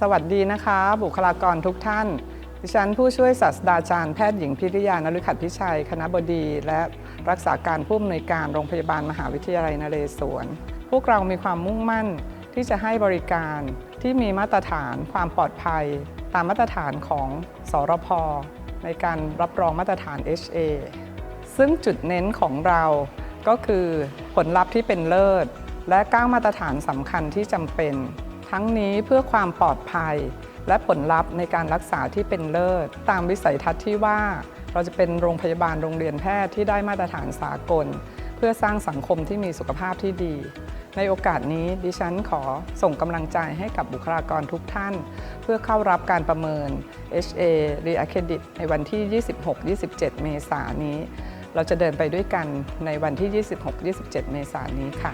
สวัสดีนะคะ บุคลากรทุกท่าน ดิฉันผู้ช่วยศาสตราจารย์แพทย์หญิงพิริยานฤขัตพิชัย คณะบดี และรักษาการผู้อำนวยการโรงพยาบาลมหาวิทยาลัยนเรศวร พวกเรามีความมุ่งมั่นที่จะให้บริการที่มีมาตรฐานความปลอดภัย ตามมาตรฐานของสรพในการรับรองมาตรฐาน HA ซึ่งจุดเน้นของเราก็คือผลลัพธ์ที่เป็นเลิศ และก้าวมาตรฐานสำคัญที่จำเป็น ทั้งนี้เพื่อความปลอดภัย และผลลัพธ์ในการรักษาที่เป็นเลิศ ตามวิสัยทัศน์ที่ว่า เราจะเป็นโรงพยาบาลโรงเรียนแพทย์ที่ได้มาตรฐานสากล เพื่อสร้างสังคมที่มีสุขภาพที่ดี ในโอกาสนี้ดิฉันขอส่งกำลังใจให้กับบุคลากรทุกท่าน เพื่อเข้ารับการประเมิน HA Reaccredit ในวันที่ 26-27 เมษายนนี้ เราจะเดินไปด้วยกันในวันที่ 26-27 เมษายนนี้ค่ะ